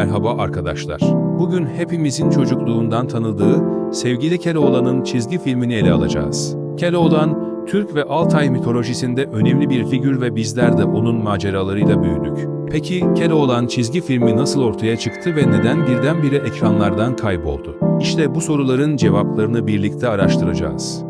Merhaba arkadaşlar. Bugün hepimizin çocukluğundan tanıdığı Sevgili Keloğlan'ın çizgi filmini ele alacağız. Keloğlan, Türk ve Altay mitolojisinde önemli bir figür ve bizler de onun maceralarıyla büyüdük. Peki Keloğlan çizgi filmi nasıl ortaya çıktı ve neden birdenbire ekranlardan kayboldu? İşte bu soruların cevaplarını birlikte araştıracağız.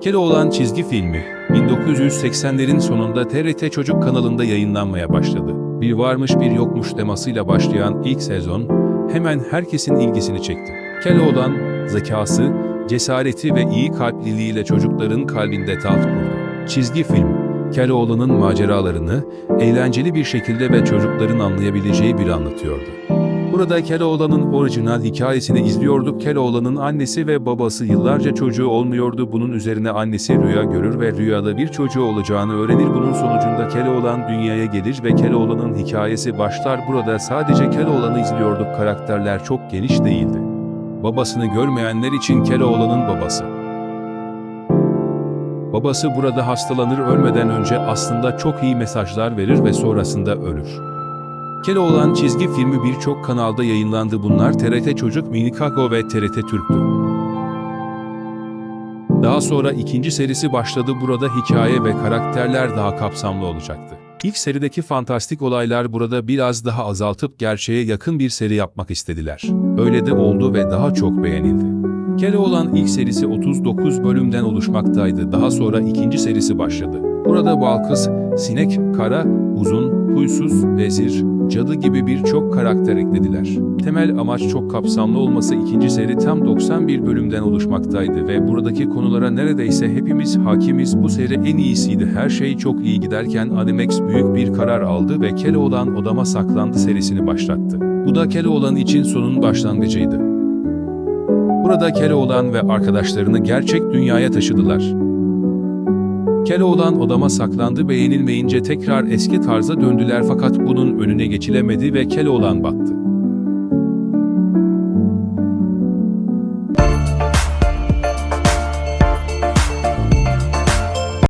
Keloğlan çizgi filmi 1980'lerin sonunda TRT Çocuk kanalında yayınlanmaya başladı. Bir varmış bir yokmuş temasıyla başlayan ilk sezon hemen herkesin ilgisini çekti. Keloğlan zekası, cesareti ve iyi kalpliliğiyle çocukların kalbinde taht kurdu. Çizgi film, Keloğlan'ın maceralarını eğlenceli bir şekilde ve çocukların anlayabileceği bir anlatıyordu. Burada Keloğlan'ın orijinal hikayesini izliyorduk. Keloğlan'ın annesi ve babası yıllarca çocuğu olmuyordu. Bunun üzerine annesi rüya görür ve rüyada bir çocuğu olacağını öğrenir. Bunun sonucunda Keloğlan dünyaya gelir ve Keloğlan'ın hikayesi başlar. Burada sadece Keloğlan'ı izliyorduk. Karakterler çok geniş değildi. Babasını görmeyenler için Keloğlan'ın babası. Babası burada hastalanır ölmeden önce aslında çok iyi mesajlar verir ve sonrasında ölür. Keloğlan çizgi filmi birçok kanalda yayınlandı. Bunlar TRT Çocuk, Minikago ve TRT Türk'tü. Daha sonra ikinci serisi başladı. Burada hikaye ve karakterler daha kapsamlı olacaktı. İlk serideki fantastik olaylar burada biraz daha azaltıp gerçeğe yakın bir seri yapmak istediler. Öyle de oldu ve daha çok beğenildi. Keloğlan ilk serisi 39 bölümden oluşmaktaydı. Daha sonra ikinci serisi başladı. Burada Balkız, Sinek, Kara, Uzun, Huysuz, Vezir, Cadı gibi birçok karakter eklediler. Temel amaç çok kapsamlı olması ikinci seri tam 91 bölümden oluşmaktaydı ve buradaki konulara neredeyse hepimiz hakimiz. Bu seri en iyisiydi. Her şey çok iyi giderken Animex büyük bir karar aldı ve Keloğlan Odama Saklandı serisini başlattı. Bu da Keloğlan için sonun başlangıcıydı. Burada Keloğlan ve arkadaşlarını gerçek dünyaya taşıdılar. Keloğlan odama saklandı beğenilmeyince tekrar eski tarza döndüler fakat bunun önüne geçilemedi ve Keloğlan battı.